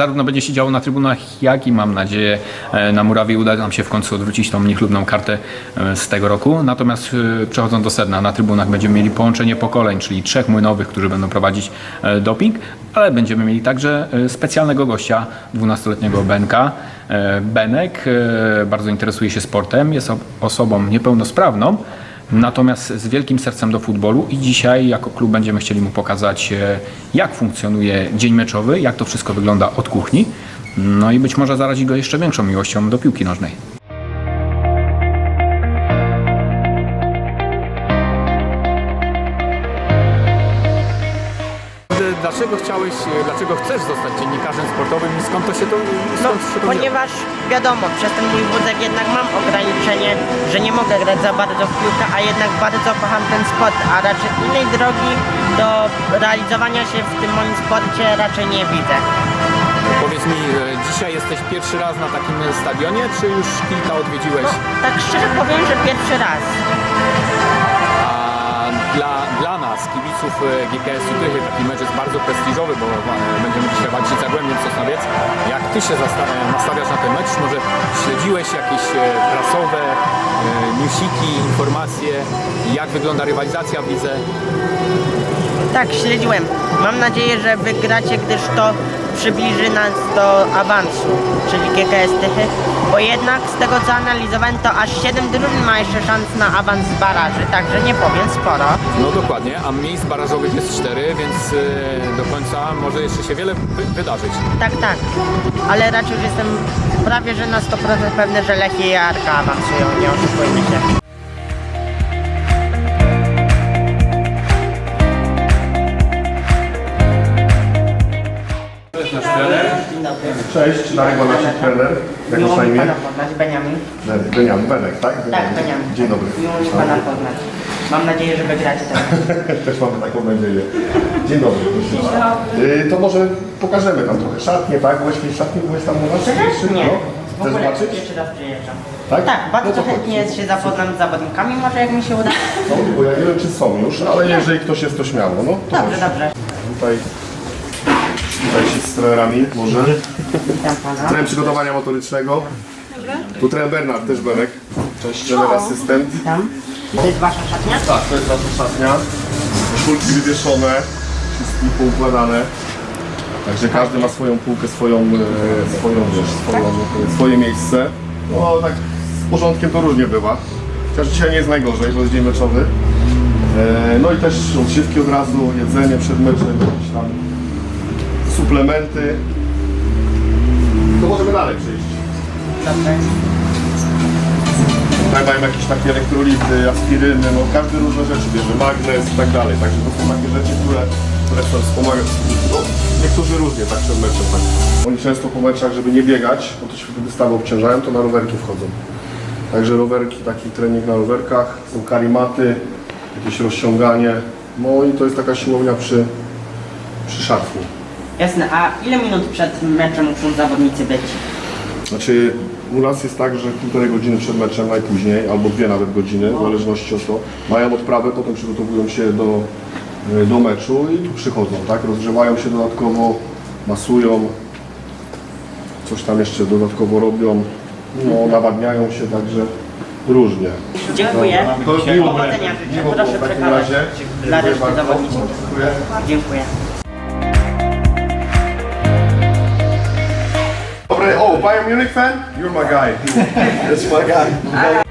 zarówno będzie się działo na trybunach, jak i mam nadzieję e, na murawie uda nam się w końcu odwrócić tą niechlubną kartę e, z tego roku. Natomiast e, przechodząc do sedna, na trybunach będziemy mieli połączenie pokoleń, czyli trzech młynowych, którzy będą prowadzić doping, ale będziemy mieli także specjalnego gościa, 12-letniego Benka. Benek bardzo interesuje się sportem, jest osobą niepełnosprawną, Natomiast z wielkim sercem do futbolu i dzisiaj jako klub będziemy chcieli mu pokazać, e, jak funkcjonuje dzień meczowy, jak to wszystko wygląda od kuchni. No i być może zarazi go jeszcze większą miłością do piłki nożnej. Dlaczego chciałeś, dlaczego chcesz zostać dziennikarzem sportowym i skąd to się to No, skąd się to ponieważ wiadomo, przez ten mój wózek jednak mam ograniczenie, że nie mogę grać za bardzo w piłkę, a jednak bardzo kocham ten sport, a raczej innej drogi do realizowania się w tym moim sporcie raczej nie widzę. Powiedz mi, e, dzisiaj jesteś pierwszy raz na takim stadionie, czy już kilka odwiedziłeś? Tak szczerze powiem, że pierwszy raz. Dla, dla nas, kibiców e, GKS-u Tychy, taki mecz jest bardzo prestiżowy, bo e, będziemy dzisiaj walczyć z Zagłębiem Sosnowiec. Jak Ty się nastawiasz na ten mecz? Może śledziłeś jakieś e, prasowe newsiki, informacje, jak wygląda rywalizacja w lidze? Tak, śledziłem. Mam nadzieję, że wygracie, gdyż to przybliży nas do awansu, czyli GKS Tychy, bo jednak z tego co analizowałem, to aż 7 drużyn ma jeszcze szans na awans z baraży, także nie powiem sporo. No dokładnie, a miejsc barażowych jest cztery, więc e, do końca może jeszcze się wiele wy- wydarzyć. Tak, tak, ale raczej już jestem prawie że na 100% pewny, że Lechia i Arka awansują, nie oszukujmy się. Cześć, Darek Banasik, trener. Jak masz Miło na mi imię? Pana poznać, Beniamin. Beniamin Benek, tak? Tak, Beniamin. Dzień dobry. Miło mi Pana poznać. Mam nadzieję, że wygracie ten Też mamy taką nadzieję. Dzień dobry. Y, to może pokażemy tam trochę szatnie, tak? Byłeś w szatni, byłeś tam u nas? Czy- Nie. No? W Chcesz ogóle zobaczyć? pierwszy raz przyjeżdżam. Tak? Tak, bardzo No to chodź. chętnie się zapoznam z zawodnikami, może jak mi się uda. Są, bo ja nie wiem, czy są już, ale jeżeli ktoś jest, to śmiało. No, to Dobrze, chodź. dobrze. Tutaj, z trenerami, może. Trener przygotowania motorycznego. Tu trener Bernard, też Benek. Cześć, trener asystent. To jest Wasza szatnia? Tak, to jest nasza szatnia. Szulki wywieszone, wszystkie poukładane. Także każdy ma swoją półkę, swoją, e, swoją, wiesz, swoją, e, swoje miejsce. No tak z porządkiem to różnie bywa. Chociaż dzisiaj nie jest najgorzej, bo jest dzień meczowy. E, No i też odżywki od razu, jedzenie przed meczem, jakieś tam suplementy. To możemy dalej przejść. Tutaj mają jakieś takie elektrolity, aspiryny, no każdy różne rzeczy bierze, magnes i tak dalej. Także to są takie rzeczy, które, które wspomagać. No, niektórzy różnie tak przed meczem. Tak. Oni często po meczach, żeby nie biegać, bo to się wtedy stawy obciążają, to na rowerki wchodzą. Także rowerki, taki trening na rowerkach, są karimaty, jakieś rozciąganie. No i to jest taka siłownia przy, przy szatni. Jasne, a ile minut przed meczem muszą zawodnicy być? Znaczy u nas jest tak, że półtorej godziny przed meczem najpóźniej, albo dwie nawet godziny, w zależności od to, mają odprawę, potem przygotowują się do, y, do meczu i tu przychodzą, tak? Rozgrzewają się dodatkowo, masują, coś tam jeszcze dodatkowo robią, no, nawadniają się, także różnie. Dziękuję. To miło, Powodzenia życzę. Proszę w takim przekazać razie. dla Dziękuję reszty zawodników. Dziękuję. Bayern Munich fan? You're my guy. That's my guy.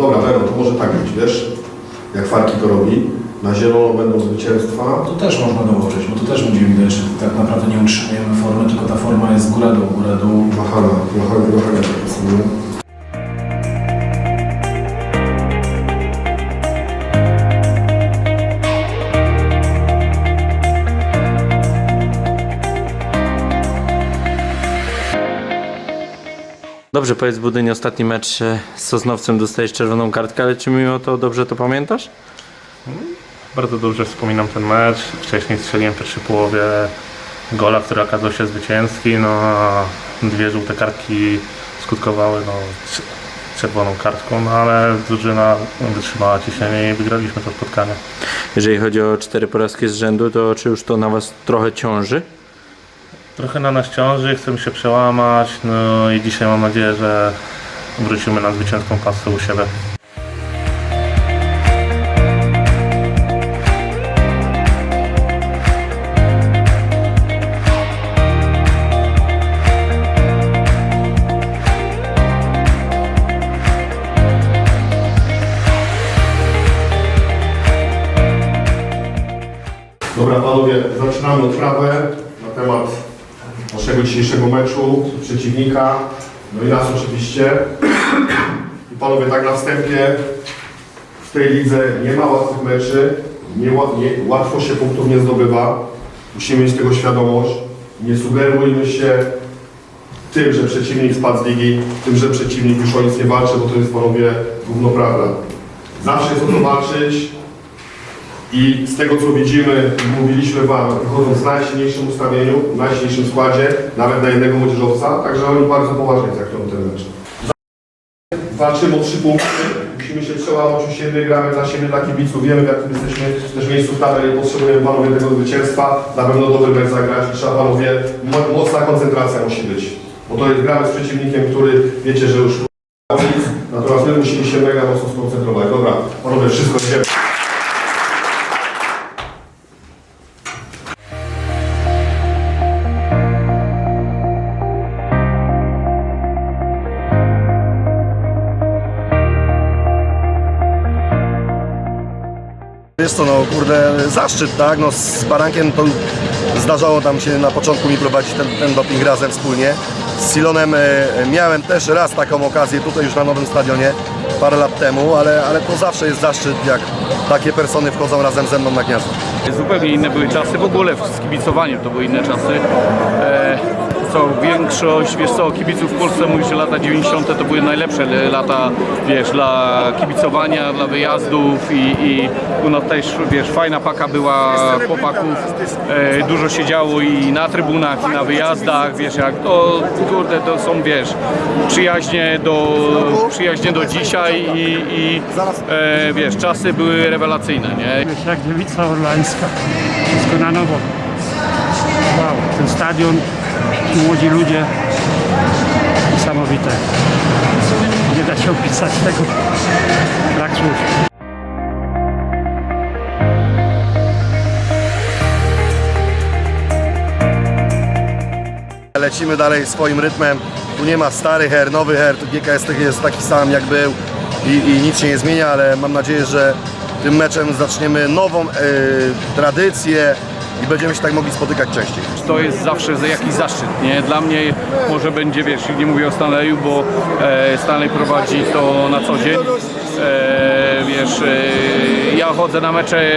dobra, Wero, to może tak być, wiesz, jak Farki to robi, na zielono będą zwycięstwa, To też można dołożyć, bo to też będzie widać, że tak naprawdę nie utrzymujemy formy, tylko ta forma jest góra-dół, góra-dół. wahana, są, nie? Dobrze, powiedz Budyń, ostatni mecz e, z Sosnowcem dostajesz czerwoną kartkę, ale czy mimo to dobrze to pamiętasz? Bardzo dobrze wspominam ten mecz. Wcześniej strzeliłem w pierwszej połowie gola, który okazał się zwycięski. No, a dwie żółte kartki skutkowały no, cz- czerwoną kartką, no, ale drużyna wytrzymała ciśnienie i wygraliśmy to spotkanie. Jeżeli chodzi o cztery porażki z rzędu, to czy już to na was trochę ciąży? Trochę na nas ciąży, chcemy się przełamać, no i dzisiaj mam nadzieję, że wrócimy na zwycięską pasę u siebie. Dobra panowie, zaczynamy odprawę na temat naszego dzisiejszego meczu, przeciwnika, no i nas oczywiście. I panowie, tak na wstępie, w tej lidze nie ma łatwych meczy, nie, nie, łatwo się punktów nie zdobywa. Musimy mieć tego świadomość. Nie sugerujmy się tym, że przeciwnik spadł z ligi, tym, że przeciwnik już o nic nie walczy, bo to jest panowie gówno prawda. Zawsze jest o co walczyć, i z tego co widzimy, mówiliśmy Wam, wychodząc w najsilniejszym ustawieniu, w najsilniejszym składzie, nawet na jednego młodzieżowca, także oni bardzo poważnie traktują ten mecz. Walczymy o trzy punkty, musimy się przełamać u siebie, gramy dla siebie, dla kibiców, wiemy w jakim jesteśmy też miejscu w tabeli, potrzebujemy Panowie tego zwycięstwa, na pewno dobry mecz zagrać trzeba Panowie, mo- mocna koncentracja musi być. Bo to jest gramy z przeciwnikiem, który wiecie, że już natomiast my musimy się mega mocno skoncentrować. Dobra, Panowie, wszystko idziemy. Jest to, no kurde, zaszczyt, tak? No z Barankiem to zdarzało tam się na początku mi prowadzić ten, ten doping razem wspólnie. Z Silonem e, miałem też raz taką okazję tutaj już na nowym stadionie parę lat temu, ale, ale to zawsze jest zaszczyt, jak takie persony wchodzą razem ze mną na gniazdo. Zupełnie inne były czasy, w ogóle z kibicowaniem to były inne czasy. Co większość, wiesz co, kibiców w Polsce mówi, że lata 90. to były najlepsze lata, wiesz, dla kibicowania, dla wyjazdów i, i u nas też, wiesz, fajna paka była chłopaków, e, dużo się działo i na trybunach, i na wyjazdach, wiesz, jak to, kurde, to są, wiesz, przyjaźnie do, przyjaźnie do dzisiaj i, i e, wiesz, czasy były rewelacyjne, nie? Wiesz, jak dziewica orlańska. Wszystko na nowo. Wow, ten stadion, młodzi ludzie. Niesamowite. Nie da się opisać tego. Brak słów. Lecimy dalej swoim rytmem. Tu nie ma stary her, nowy her, tu GKS jest taki sam jak był i, i nic się nie zmienia, ale mam nadzieję, że tym meczem zaczniemy nową e, tradycję i będziemy się tak mogli spotykać częściej. To jest zawsze za jakiś zaszczyt, nie? Dla mnie może będzie, wiesz, nie mówię o Stanleyu, bo e, Stanley prowadzi to na co dzień. E, wiesz, e, ja chodzę na mecze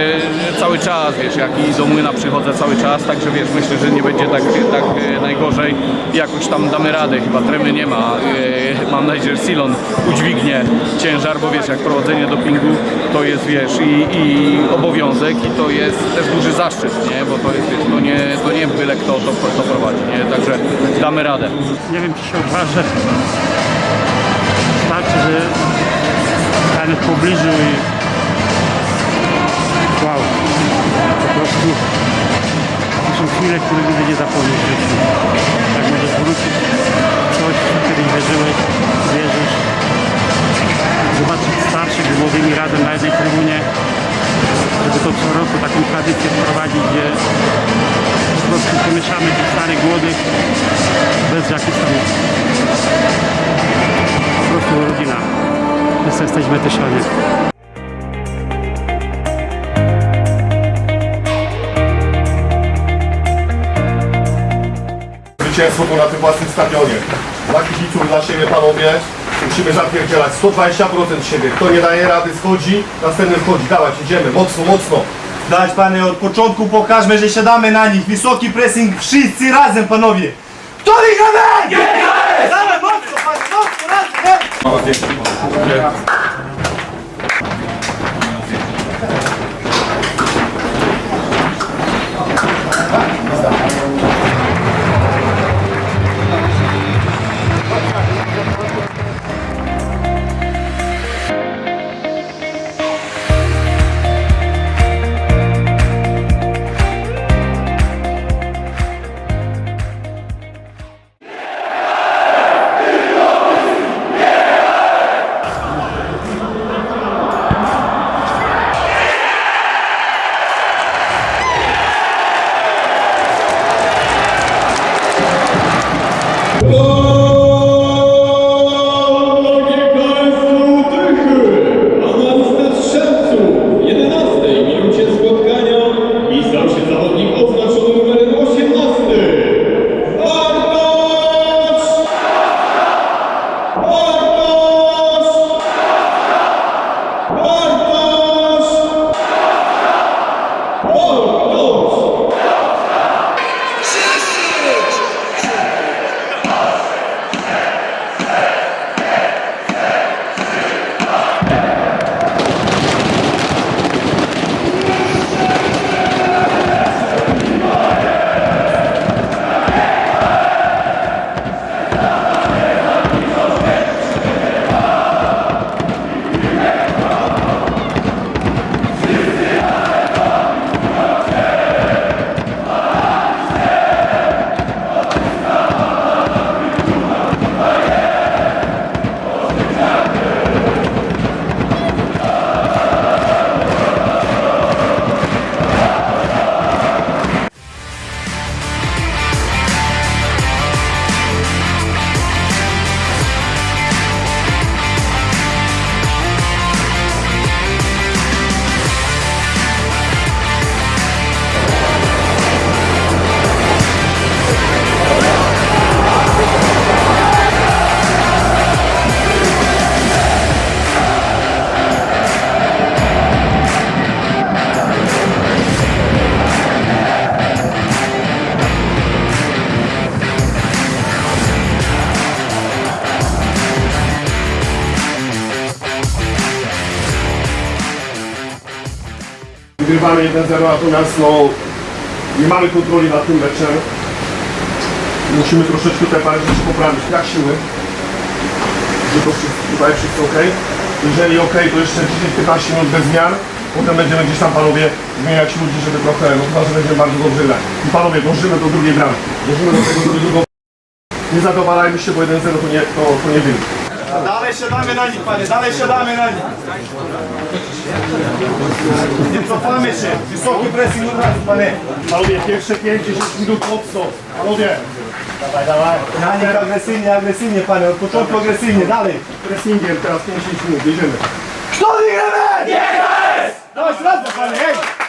cały czas, wiesz, jak i do młyna przychodzę cały czas, także wiesz, myślę, że nie będzie tak, tak e, najgorzej. Jakoś tam damy radę, chyba tremy nie ma. Mam nadzieję, że Silon udźwignie ciężar, bo wiesz, jak prowadzenie dopingu to jest, wiesz, i, i obowiązek i to jest też duży zaszczyt, nie? Bo to jest, wiesz, to nie, to nie byle kto to, to prowadzi, nie? Także damy radę. Nie wiem, czy się odważę. Wystarczy, że stanę w pobliżu i wow, po prostu to są chwile, które nigdy nie zapomnisz w życiu. Jak możesz wrócić coś, w kiedyś wierzyłeś, wierzysz, zobaczyć starszych z młodymi razem na jednej trybunie, żeby to co roku taką tradycję wprowadzić, gdzie po prostu pomieszamy tych starych, młodych, bez jakichś tam po prostu rodzina. Wszyscy jesteśmy Tyszanie. Zwycięstwo było na tym własnym stadionie. Dla kibiców, dla siebie panowie, musimy zapierdzielać 120% siebie. Kto nie daje rady, schodzi, następny wchodzi. Dawać, idziemy, mocno, mocno. Dać panie, od początku pokażmy, że siadamy na nich. Wysoki pressing, wszyscy razem panowie. Kto wygra mecz? 好好吃 Wygrywamy 1-0, natomiast no, nie mamy kontroli nad tym meczem. Musimy troszeczkę te parę rzeczy poprawić. Jak siły, że to wszystko, tutaj wszystko ok. Jeżeli ok, to jeszcze 10-15 minut bez zmian. Potem będziemy gdzieś tam panowie zmieniać ludzi, żeby trochę, no chyba, że będziemy bardzo dobrze grać. I panowie, dążymy do drugiej bramki. Dążymy do tego, żeby drugą... Nie zadowalajmy się, bo 1-0 to nie, to, to nie wynik. Dalej siadamy na nich, panie, dalej siadamy na nich. Nie cofamy się. Wysoki pressing od razu, panie. Panowie, pierwsze 5-10 minut mocno. Panowie, Na nich agresywnie, agresywnie, panie. Od początku agresywnie, dalej. pressingiem teraz 5-10 minut, jedziemy. Kto wygramy? Nie jest! Dawaj, panie, hej!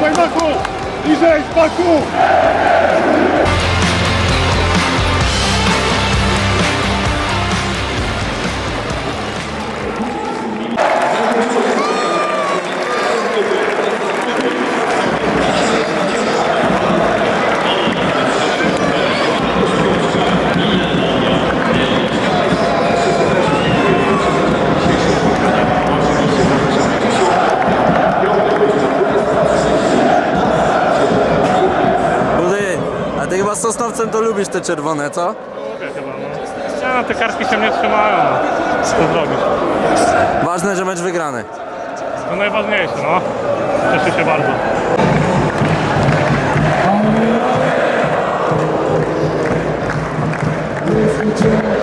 Paku! Bliżej, Paku! Sosnowcem to lubisz te czerwone, co? Lubię chyba, no. Nie, no, te kartki się nie trzymają, no. Co zrobić? Ważne, że mecz wygrany. To najważniejsze, no. Cieszę się bardzo. Oficjalny